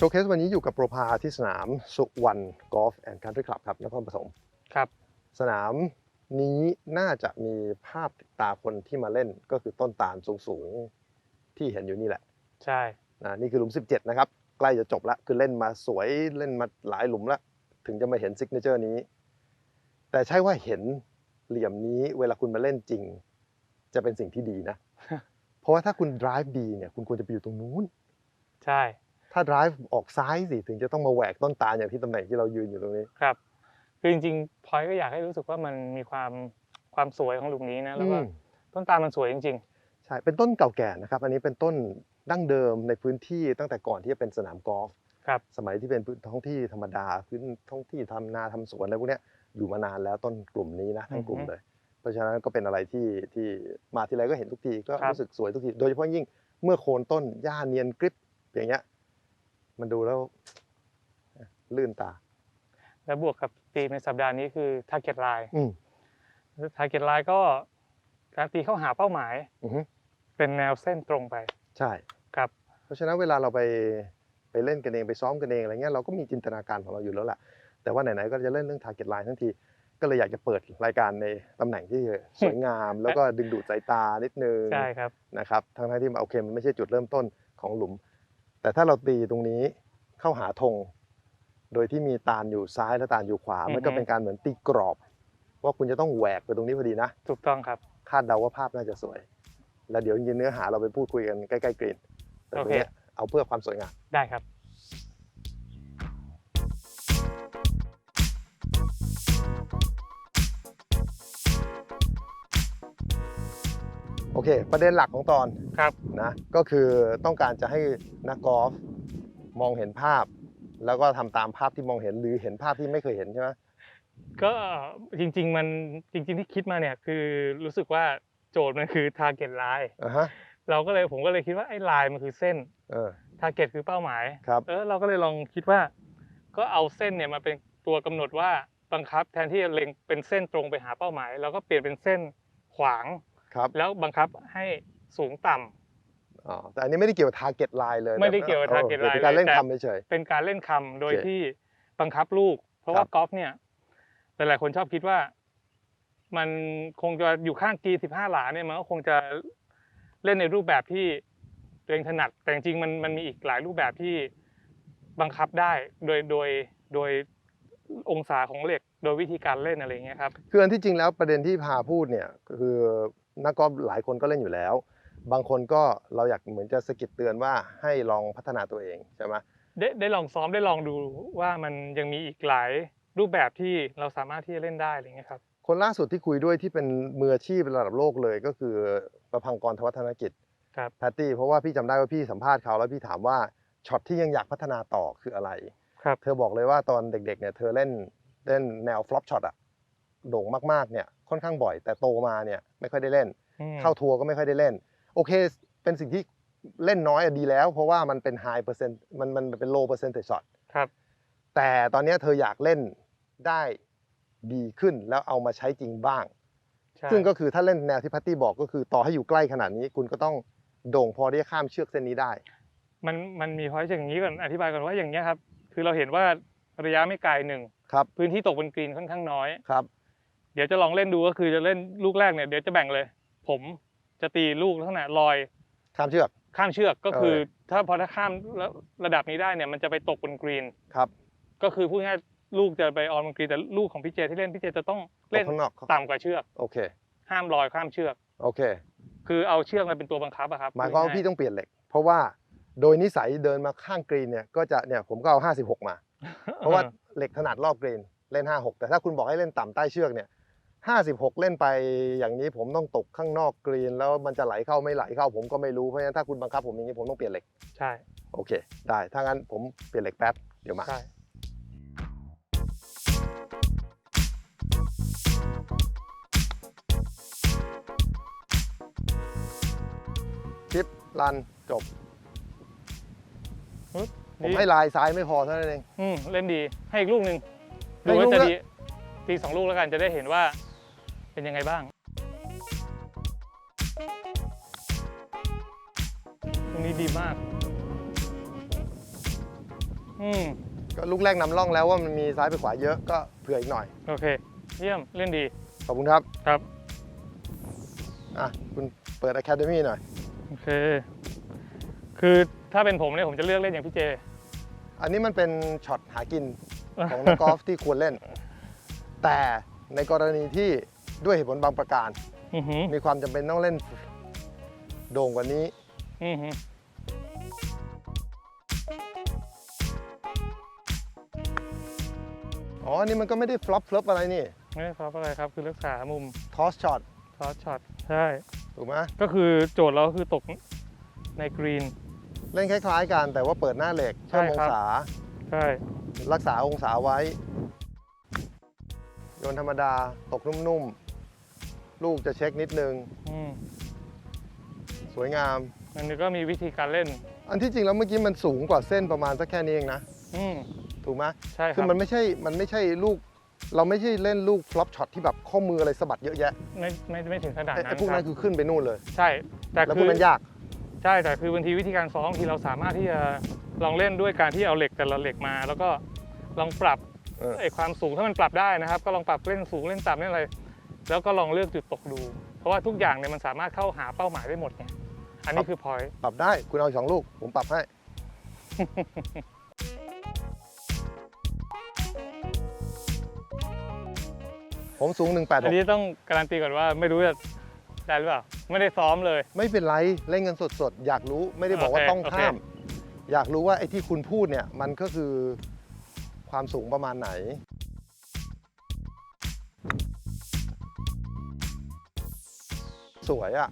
โชว์เคสวันนี้อยู่กับโปรพาที่สนามสุวรรณกอล์ฟแอนด์คันทรีคลับครับนครปฐมครับ สนามนี้น่าจะมีภาพติดตาคนที่มาเล่นก็คือต้นตาลสูงๆ ที่เห็นอยู่นี่แหละ ใช่นะนี่คือหลุม 17 นะครับ ใกล้จะจบแล้วคือเล่นมาสวยเล่นมาหลายหลุมแล้วถึงจะมาเห็นซิกเนเจอร์นี้ แต่ใช่ว่าเห็นเหลี่ยมนี้เวลาคุณมาเล่นจริง จะเป็นสิ่งที่ดีนะ เพราะว่าถ้าคุณ drive ดีเนี่ยคุณควรจะไปอยู่ตรงนู้น ใช่ ถ้า drive ออกซ้ายสิถึงจะต้องมาแหวกต้นตาลอย่างที่ตำแหน่งที่เรายืนอยู่ตรงนี้ครับ คือจริงๆพลอยก็อยากให้รู้สึกว่ามันมีความความสวยของหลุมนี้นะแล้วก็อืมต้นตาลมันสวยจริงใช่เป็นต้นเก่าแก่นะครับ อันนี้เป็นต้นดั้งเดิมในพื้นที่ตั้งแต่ก่อนที่จะเป็นสนามกอล์ฟๆครับสมัยที่เป็นพื้นท้องที่ธรรมดาพื้นท้องที่ทำนาทำสวนอะไรพวกเนี้ยอยู่มานานแล้วต้นกลุ่มนี้นะทั้งกลุ่มอือฮึเลย เพราะฉะนั้นก็เป็นอะไรที่ที่มาทีไรก็เห็นทุกทีก็ครับรู้สึกสวยทุกทีโดยเฉพาะยิ่งเมื่อโคนต้นหญ้าเนียนกริบอย่างเงี้ย มันดูแล้วลื่นตา แล้วบวกกับตีมในสัปดาห์นี้คือ target line อืม target line ก็การตีเข้าหาเป้าหมายอือฮึเป็นแนวเส้นตรงไป ใช่ครับ เพราะฉะนั้นเวลาเราไปไปเล่นกันเองไปซ้อมกันเองอะไรเงี้ยเราก็มีจินตนาการของเราอยู่แล้วแหละแต่ว่าไหนๆก็จะเล่นเรื่อง target line ทั้งทีก็เลยอยากจะเปิดรายการในตำแหน่งที่สวยงาม แล้วก็ดึงดูดสายตานิดนึงใช่ครับนะครับทั้งๆที่โอเคมันไม่ใช่จุดเริ่มต้นของหลุม แต่ถ้าเราตีตรงนี้เข้าหาธงโดยที่มีตาลอยู่ซ้ายและตาลอยู่ขวาอือฮึมันก็เป็นการเหมือนตีกรอบ ว่าคุณจะต้องแหวกไปตรงนี้พอดีนะ ถูกต้องครับ คาดเดาว่าภาพน่าจะสวย แล้วเดี๋ยวจริงๆเนื้อหาเราไปพูดคุยกันใกล้ๆกรีนแต่ตรงเนี้ยเอาเพื่อความสวยงาม ได้ครับ เค ประเด็นหลักของตอนครับนะก็คือต้องการจะให้นักกอล์ฟมองเห็นภาพ แล้วก็ทำตามภาพที่มองเห็นหรือเห็นภาพที่ไม่เคยเห็นใช่ไหมก็จริง ๆ มันจริง ๆที่คิดมาเนี่ยคือรู้สึกว่าโจทย์มันคือ target line อ่าฮะเราก็เลยผมก็เลยคิดว่าไอ้ลายมันคือเส้นเออ target คือเป้าหมายครับเออเราก็เลยลองคิดว่า ก็เอาเส้นเนี่ยมาเป็นตัวกำหนดว่าบังคับแทนที่จะเล็งเป็นเส้นตรงไปหาเป้าหมายเราก็เปลี่ยนเป็นเส้นขวาง ครับแล้วบังคับให้สูงต่ำอ๋อแต่อันนี้ไม่ได้เกี่ยวกับ target line เลยไม่ได้เกี่ยวกับ target ออ line เป็นการเล่นเลยแต่คำเฉย เป็นการเล่นคำโดยโอเคที่บังคับลูก เพราะครัว่าบกอล์ฟเนี่ยหลายๆคนชอบคิดว่า มันคงจะอยู่ข้างกีสิบห้าหลาเนี่ยมันก็คงจะเล่นในรูปแบบที่ตัวเองถนัด แต่จริงๆมันมันมีอีกหลายรูปแบบที่บังคับได้โดยโดยโดยองศาของเหล็ก โดยวิธีการเล่นอะไรอย่างเงี้ยครับ ๆคืออันที่จริงแล้วประเด็นที่พาพูดเนี่ยคือ นักกอล์ฟหลายคนก็เล่นอยู่แล้ว บางคนก็เราอยากเหมือนจะสะกิดเตือนว่าให้ลองพัฒนาตัวเองใช่ไหมได้ได้ลองซ้อมได้ลองดูว่ามันยังมีอีกหลายรูปแบบที่เราสามารถที่จะเล่นได้อะไรอย่างเงี้ยครับคนล่าสุดที่คุยด้วยที่เป็นมืออาชีพระดับโลกเลยก็คือประพังกรทวัฒนกิจครับแพตตี้เพราะว่าพี่จำได้ว่าพี่สัมภาษณ์เขาแล้วพี่ถามว่าช็อตที่ยังอยากพัฒนาต่อคืออะไรครับเธอบอกเลยว่าตอนเด็กๆเนี่ยเธอเล่นเล่นแนวฟลอปช็อตอะโด่งมากๆเนี่ย ค่อนข้างบ่อย แต่โตมาเนี่ยไม่ค่อยได้เล่นอืมเข้าทัวร์ก็ไม่ค่อยได้เล่น โอเค เป็นสิ่งที่เล่นน้อยอะดีแล้ว เพราะว่ามันเป็น high percent มันมันเป็น low percentage shot ครับแต่ตอนเนี้ยเธออยากเล่นได้ดีขึ้นแล้วเอามาใช้จริงบ้างใช่ซึ่งก็คือถ้าเล่นแนวที่พัตตี้บอกก็คือต่อให้อยู่ใกล้ขนาดนี้คุณก็ต้องโด่งพอที่จะข้ามเชือกเส้นนี้ได้ มันมันมีพอยต์อย่างนี้ก่อนอธิบายก่อนว่าอย่างเงี้ยครับ คือเราเห็นว่าระยะไม่ไกลหนึ่งครับพื้นที่ตกบนกรีนค่อนข้างน้อยครับ เดี๋ยวจะลองเล่นดูก็คือจะเล่นลูกแรกเนี่ยเดี๋ยวจะแบ่งเลย ผมจะตีลูกลักษณะลอยข้ามเชือกข้ามเชือกก็คือเออถ้าพอถ้าข้ามระระดับนี้ได้เนี่ยมันจะไปตกบนกรีนครับ ก็คือพูดง่ายๆลูกจะไปออนบนกรีนแต่ลูกของพี่เจที่เล่นพี่เจจะต้องตเล่กนข้างนอกต่ำกว่าเชือกโอเค ห้ามลอยข้ามเชือกโอเค คือเอาเชือกมาเป็นตัวบังคับอะครับหมายความว่าพี่ต้องเปลี่ยนเหล็ก เพราะว่าโดยนิสัยเดินมาข้างกรีนเนี่ยก็จะเนี่ยผมก็เอา 56 มา เพราะว่าเหล็กถนัดรอบกรีนเล่น 56 แต่ถ้าคุณบอกให้เล่นต่ำใต้เชือกเนี่ย 56 เล่นไปอย่างนี้ผมต้องตกข้างนอกกรีน แล้วมันจะไหลเข้าไม่ไหลเข้าผมก็ไม่รู้เพราะฉะนั้นถ้าคุณบังคับผมอย่างนี้ผมต้องเปลี่ยนเหล็กใช่โอเค ได้ถ้างั้นผมเปลี่ยนเหล็กแป๊บเดี๋ยวมาใช่คลิปรันจบปึ๊บผมดีให้ลายซ้ายไม่พอเท่านั้นเอง อืมเล่นดีให้อีกลูกหนึ่งให้ดูอีกว่าลูกจะละดีตีสองลูกแล้วกันจะได้เห็นว่า เป็นยังไงบ้าง ตรงนี้ดีมาก อืม ก็ลูกแรกนำร่องแล้วว่ามันมีซ้ายไปขวาเยอะก็เผื่ออีกหน่อย โอเค เยี่ยม เล่นดี ขอบคุณครับ ครับ อะ คุณเปิด Academy หน่อย โอเค คือถ้าเป็นผมเนี่ยผมจะเลือกเล่นอย่างพี่เจ อันนี้มันเป็นช็อตหากินของนักกอล์ฟที่ควรเล่น แต่ในกรณีที่ ด้วยเหตุผลบางประการ อือหือมีความจำเป็นต้องเล่นโด่งกว่านี้ อือหืออ๋ออันนี้มันก็ไม่ได้ฟลอปฟลอปอะไรนี่ไม่ได้ครับอะไรครับคือรักษามุมทอสช็อตซอสช็อตใช่ ถูกไหมก็คือโจทย์เราก็คือตกในกรีน เล่นคล้ายๆกันแต่ว่าเปิดหน้าเหล็กใช่เพิ่มอครังบศา ใช่ รักษาองศาไว้ โยนธรรมดาตกนุ่มๆ ลูกจะเช็คนิดนึง อืมสวยงาม อันนี้ก็มีวิธีการเล่น อันที่จริงแล้วเมื่อกี้มันสูงกว่าเส้นประมาณสักแค่นี้เองนะ อืม ถูกไหมใช่คคือรับมันไม่ใช่ มันไม่ใช่ลูก เราไม่ใช่เล่นลูกฟลอปช็อตที่แบบข้อมืออะไรสะบัดเยอะแยะไม่ไม่ไม่ถึงขนาดไอ้นั้ไอ้นพวกคนั้รับนคือขึ้นไปนู่นเลย ใช่ แต่แล้วพคืวกอนั้นยาก ใช่แต่คือบางทีวิธีการซ้อมที่เราสามารถที่จะลองเล่นด้วยการที่เอาเหล็กแต่ละเหล็กมา แล้วก็ลองปรับเออ ไอ้ความสูงถ้ามันปรับได้นะครับ ก็ลองปรับเล่นสูงเล่นต่ำเล่นอะไร แล้วก็ลองเลือกจุดตกดู เพราะว่าทุกอย่างเนี่ยมันสามารถเข้าหาเป้าหมายได้หมดไงอันนี้คือพอยปรับได้คุณเอาอีกสองลูก ผมปรับให้ ผมสูง อันนี้186 ต้องการันตีก่อนว่าไม่รู้จะได้หรือเปล่าไม่ได้ซ้อมเลย ไม่เป็นไรเล่นกันสดๆ อยากรู้ไม่ได้บอกว่าโอเคต้องโอเคข้ามอยากรู้ว่าไอ้ที่คุณพูดเนี่ย มันก็คือความสูงประมาณไหน สวยอะ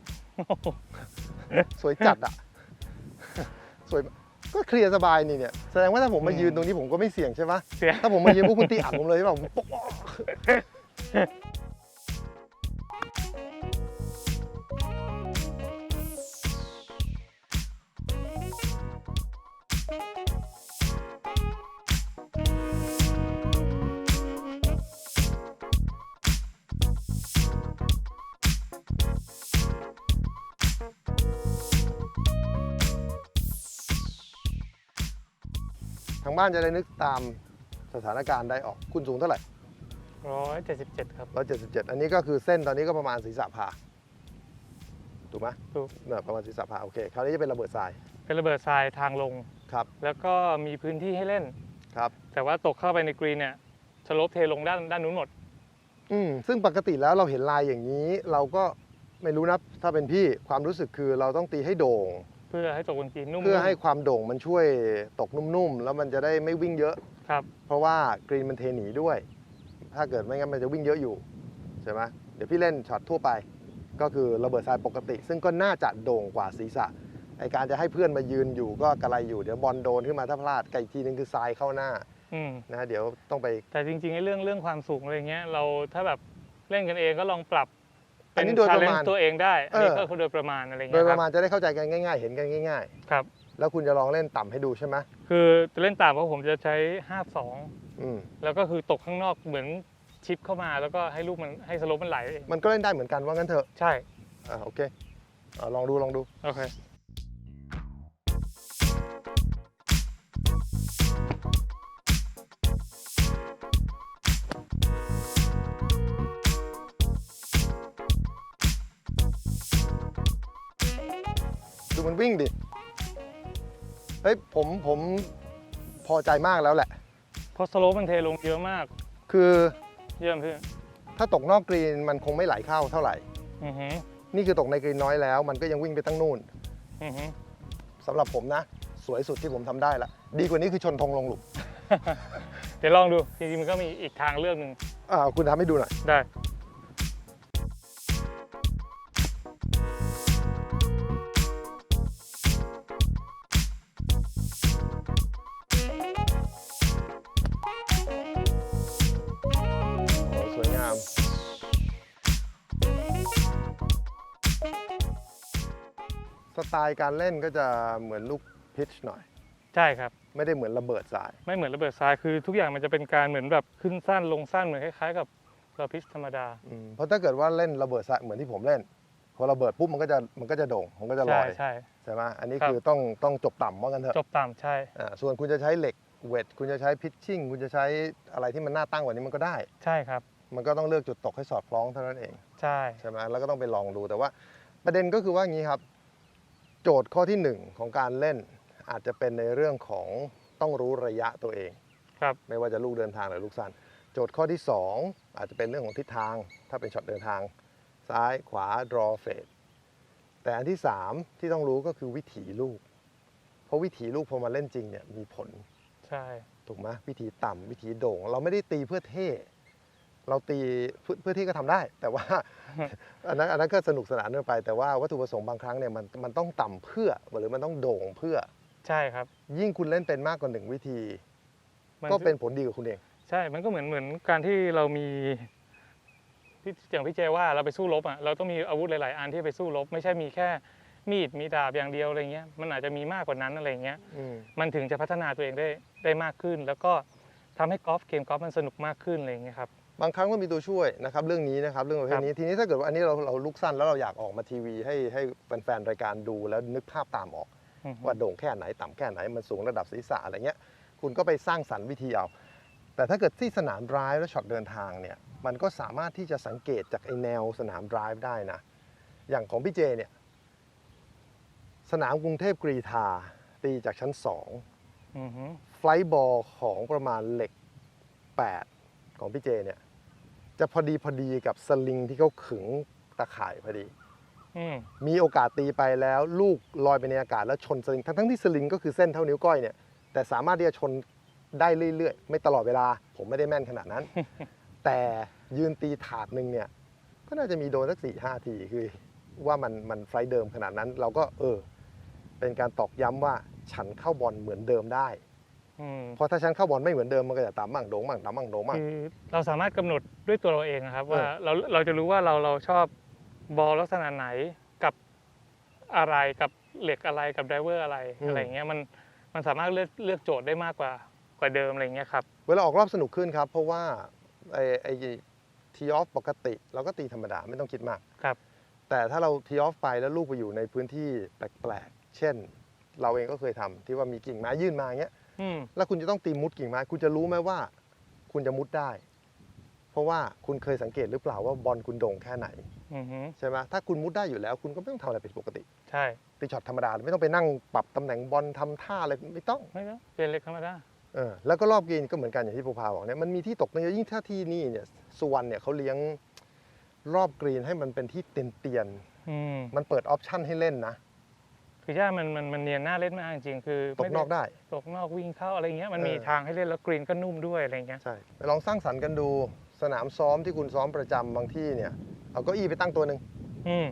สวยจัดอะสวยก็เคลียร์สบายนี่เนี่ย แสดงว่าถ้าผมมายืนตรงนี้ผมก็ไม่เสี่ยงใช่ปะเสียถ้าผมมายืนพวกคุณตีอัดผมเลยใช่ปะผมป๊อก บ้านจะได้นึกตามสถานการณ์ได้ออกคุณสูงเท่าไหร่ ร้อยเจ็ดสิบเจ็ดครับ 177 อันนี้ก็คือเส้นตอนนี้ก็ประมาณศีรษะผ่าถูกไหมถูก เนี่ยประมาณศีรษะผ่าโอเคคราวนี้จะเป็นระเบิดทรายเป็นระเบิดทรายทางลง ครับแล้วก็มีพื้นที่ให้เล่น ครับ แต่ว่าตกเข้าไปในกรีนเนี่ยสโลปเทลงด้านด้านนู้นหมด อืมซึ่งปกติแล้วเราเห็นลายอย่างนี้ เราก็ไม่รู้นะถ้าเป็นพี่ความรู้สึกคือเราต้องตีให้โด่ง เพื่อให้ตกบนกรีนนุ่มๆ เพื่อให้ความโด่งมันช่วยตกนุ่มๆ แล้วมันจะได้ไม่วิ่งเยอะ ครับ เพราะว่ากรีนมันเทหนีด้วย ถ้าเกิดไม่งั้นมันจะวิ่งเยอะอยู่ใช่ไหมเดี๋ยวพี่เล่นช็อตทั่วไป ก็คือระเบิดทรายปกติ ซึ่งก็น่าจะโด่งกว่าศีรษะไอการจะให้เพื่อนมายืนอยู่ก็กระไรอยู่เดี๋ยวบอลโดนขึ้นมาถ้าพลาดไกอีกทีนึงคือทรายเข้าหน้าอืมนะฮะเดี๋ยวต้องไปแต่จริงๆไอ้เรื่องเรื่องความสูงอะไรเงี้ยเราถ้าแบบเล่นกันเองก็ลองปรับ อัเป็นนนี้โดยชาประเลนมาณตัวเองได้อันนี้เออก็คือโดยประมาณอะไรโดเงี้ยยปคระรับมาณจะได้เข้าใจกันง่าย ๆ เห็นกันง่ายครับๆแล้วคุณจะลองเล่นต่ำให้ดูใช่ไหมคือจะเล่นตามเพราะผมจะใช้52อืมแล้วก็คือตกข้างนอกเหมือนชิปเข้ามาแล้วก็ให้ลูกมันให้สโลปมันไหลเองมันก็เล่นได้เหมือนกันว่างั้นเถอะ ใช่ อ่าโอเคอ่าลองดูลองดู โอเค วิ่งดิ เฮ้ยผมผมพอใจมากแล้วแหละ เพราะสโลปมันเทลงเยอะมาก คือเยี่ยมพี่ถ้าตกนอกกรีนมันคงไม่ไหลเข้าเท่าไหร่ อือหือนี่คือตกในกรีนน้อยแล้ว มันก็ยังวิ่งไปตั้งนู่นอือหือสำหรับผมนะ สวยสุดที่ผมทำได้ละ ดีกว่านี้คือชนธงลงหลุมเดี๋ยวลองดูจริงๆมันก็มีอีกทางเลือกหนึ่งอ่าคุณทำให้ดูหน่อยได้ สไตล์การเล่นก็จะเหมือนลูกพิชหน่อย ใช่ครับ ไม่ได้เหมือนระเบิดสาย ไม่เหมือนระเบิดทรายคือทุกอย่างมันจะเป็นการเหมือนแบบขึ้นสั้นลงสั้นเหมือนคล้ายๆ กับเราพิชธรรมดา อืมเพราะถ้าเกิดว่าเล่นระเบิดสายเหมือนที่ผมเล่น พอระเบิดปุ๊บมันก็จะมันก็จะโด่งมันก็จะลใช่อยใช่ ใช่ไหมอันนี้ครับ คือต้องต้องจบต่ำว่ากันเถอะจบตามใช่ อ่าส่วนคุณจะใช้เหล็กเวทคุณจะใช้พิชชิ่งคุณจะใช้อะไรที่มันน่าตั้งกว่านี้มันก็ได้ ใช่ครับ มันก็ต้องเลือกจุดตกให้สอดคล้องเท่านั้นเอง ใช่ ใช่ไหมแล้วก็ต้องไปลองดูแต่ว่าประเด็นก็คือว่างี้ครับ โจทย์ข้อที่หนึ่งของการเล่น อาจจะเป็นในเรื่องของต้องรู้ระยะตัวเอง ครับ ไม่ว่าจะลูกเดินทางหรือลูกสั้นโจทย์ข้อที่ 2 อาจจะเป็นเรื่องของทิศทาง ถ้าเป็นช็อตเดินทาง ซ้ายขวา draw fade แต่อันที่ 3 ที่ต้องรู้ก็คือวิถีลูก เพราะวิถีลูกพอมาเล่นจริงเนี่ยมีผลใช่ ถูกไหมวิธีต่ำวิธีโด่ง เราไม่ได้ตีเพื่อเท่ เราตีเพื่อเพื่อเท่ก็ทำได้ แต่ว่าอันนั้นอันนั้นก็สนุกสนานกันไป แต่ว่าวัตถุประสงค์บางครั้งเนี่ยมันมันต้องต่ำเพื่อหรือมันต้องโด่งเพื่อใช่ครับ ยิ่งคุณเล่นเป็นมากกว่าหนึ่งวิธีมันก็เป็นผลดีกับคุณเอง ใช่มันก็เหมือนเหมือนการที่เรามีที่อย่างพี่เจว่าเราไปสู้รบอะเราต้องมีอาวุธหลาย ๆ อันที่ไปสู้รบ ไม่ใช่มีแค่มีดมีดาบอย่างเดียวอะไรเงี้ยมันอาจจะมีมากกว่านั้นอะไรเงี้ยอืมมันถึงจะพัฒนาตัวเองได้ได้มากขึ้น แล้วก็ทำให้กอล์ฟเกมกอล์ฟมันสนุกมากขึ้นอะไรเงี้ยครับ บางครั้งก็มีตัวช่วยนะครับเรื่องนี้นะครับเรื่องประเภทนี้ทีนี้ถ้าเกิดว่าอันนี้เราเราลุกสั้นแล้วเราอยากออกมาทีวี ให้ให้แฟนๆรายการดูแล้วนึกภาพตามออกอือฮึว่าโด่งแค่ไหนต่ำแค่ไหนมันสูงระดับศีรษะอะไรเงี้ยคุณก็ไปสร้างสรรค์วิธีเอา แต่ถ้าเกิดที่สนามดรายและช็อตเดินทางเนี่ยมันก็สามารถที่จะสังเกตจากไอแนวสนามดรายได้นะอย่างของพี่เจเนี่ยสนามกรุงเทพกรีธาตีจากชั้น2อือฮึไฟล์บอลของประมาณเหล็ก 8 ของพี่เจเนี่ย จะพอดีพอดีกับสลิงที่เขาขึงตะข่ายพอดี อืมมีโอกาสตีไปแล้วลูกลอยไปในอากาศแล้วชนสลิง ทั้งทั้งที่สลิงก็คือเส้นเท่านิ้วก้อยเนี่ย แต่สามารถที่จะชนได้เรื่อยๆ ไม่ตลอดเวลา ผมไม่ได้แม่นขนาดนั้น แต่ยืนตีถาดหนึ่งเนี่ย ก็น่าจะมีโดนสักสี่ห้าทีคือ ว่ามันมันไฟล์เดิมขนาดนั้น เราก็เออ เป็นการตอกย้ำว่าฉันเข้าบอลเหมือนเดิมได้ อืมเพราะถ้าฉันเข้าบอลไม่เหมือนเดิมมันก็จะตามมั่งโด่งมั่งตามมั่งโด่งมั่ง คือเราสามารถกำหนดด้วยตัวเราเองอะครับเออว่าเราเราจะรู้ว่าเราเราชอบบอลลักษณะไหนกับอะไรกับเหล็กอะไรกับไดเวอร์อะไรอะไรอย่างเงี้ยมันมันสามารถเลือกเลือกโจทย์ได้มากกว่ากว่าเดิมอะไรอย่างเงี้ยครับ เวลาออกรอบสนุกขึ้นครับ เพราะว่าไอไอทีออฟปกติ เราก็ตีธรรมดาไม่ต้องคิดมากครับ แต่ถ้าเราทีออฟไปแล้วลูกไปอยู่ในพื้นที่แปลกๆ เช่น เราเองก็เคยทำที่ว่ามีกิ่งไม้ยื่นมาอย่างเงี้ย อืมแล้วคุณจะต้องตีมุดกิ่งไม้คุณจะรู้ไหมว่า คุณจะมุดได้ เพราะว่าคุณเคยสังเกตหรือเปล่าว่าบอลคุณโด่งแค่ไหนอือฮึใช่ไหมถ้าคุณมุดได้อยู่แล้ว คุณก็ไม่ต้องทำอะไรผิดปกติใช่ตีช็อตธรรมดาไม่ต้องไปนั่งปรับตำแหน่งบอลทำท่าอะไรไม่ต้อง ไม่ต้องเปลี่ยนเหล็กธรรมดาเออแล้วก็รอบกรีนก็เหมือนกันอย่างที่ภูพาบอกเนี่ยมันมีที่ตกตั้งเยอะยิ่งถ้าที่นี่เนี่ยสุวรรณเนี่ยเขาเลี้ยงรอบกรีนให้มันเป็นที่เตียนอืมๆมันเปิดออปชั่นให้เล่นนะ คือย่ามันมันมันเนียนหน้าเล่นมากจริงๆคือตกม่นอกได้ ตกนอกวิ่งเข้าอะไรเงี้ยมันเออมีทางให้เล่นแล้วกรีนก็นุ่มด้วยอะไรเงี้ยใช่ไปลองสร้างสรรค์กันดูสนามซ้อมที่คุณซ้อมประจำบางที่เนี่ยเอาเก้าอี้ไปตั้งตัวหนึ่งอืม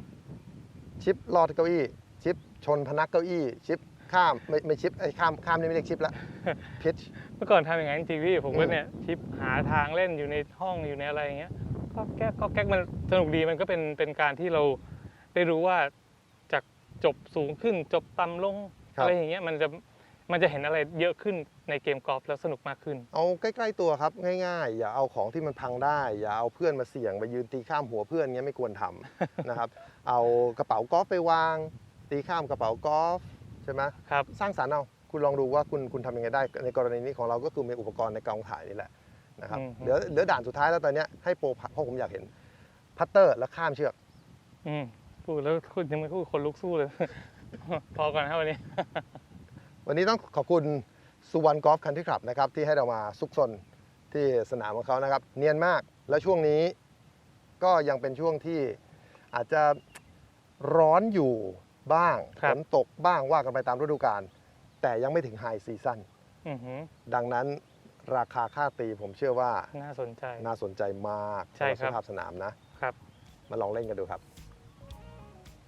ชิปลอดเก้าอี้ ชิปชนพนักเก้าอี้ ชิปข้ามไม่ไม่ชิปไอ้ข้ามข้ามนี่ไม่เรียกชิปละพิชเมื่อก่อนทำอย่างนั้นจริงๆพี่ผมก็อืมเนี่ยทิปหาทางเล่นอยู่ในห้องอยู่ในอะไรอย่างเงี้ยก็แก๊กก็แก๊กมันสนุกดีมันก็เป็นเป็นการที่เราได้รู้ว่า จากจบสูงขึ้น จบต่ำลงอะไรอย่างเงี้ยมันจะมันจะเห็นอะไรเยอะขึ้นในเกมกอล์ฟแล้วสนุกมากขึ้น เอาใกล้ๆตัวครับง่ายๆ อย่าเอาของที่มันพังได้ อย่าเอาเพื่อนมาเสี่ยงไปยืนตีข้ามหัวเพื่อนเงี้ยไม่ควรทำ นะครับ เอากระเป๋ากอล์ฟไปวาง ตีข้ามกระเป๋ากอล์ฟใช่ไหมครับ สร้างสรรค์เอาคุณลองดูว่าคุณคุณทำยังไงได้ ในกรณีนี้ของเราก็คือมีอุปกรณ์ในกองถ่ายนี่แหละนะครับอืม เหลือเหลือด่านสุดท้ายแล้วตอนเนี้ยให้โปรพัเพราะผมอยากเห็นพัตเตอร์แล้วข้ามเชือก อืม พูดแล้วคุณยังไม่พูดคนลุกสู้เลย พอก่อนครับวันนี้ วันนี้ต้องขอบคุณสุวรรณกอล์ฟคันทรีคลับนะครับ ที่ให้เรามาซุกซนที่สนามของเขานะครับ เนียนมากและช่วงนี้ก็ยังเป็นช่วงที่อาจจะร้อนอยู่บ้างครัฝบนตกบ้างว่ากันไปตามฤดูกาลแต่ยังไม่ถึงไฮซีซั่นอือหือดังนั้นราคาค่าตีผมเชื่อว่าน่าสนใจน่าสนใจมากใช่ครับสำหสภาพสนามนะครับ มาลองเล่นกันดูครับ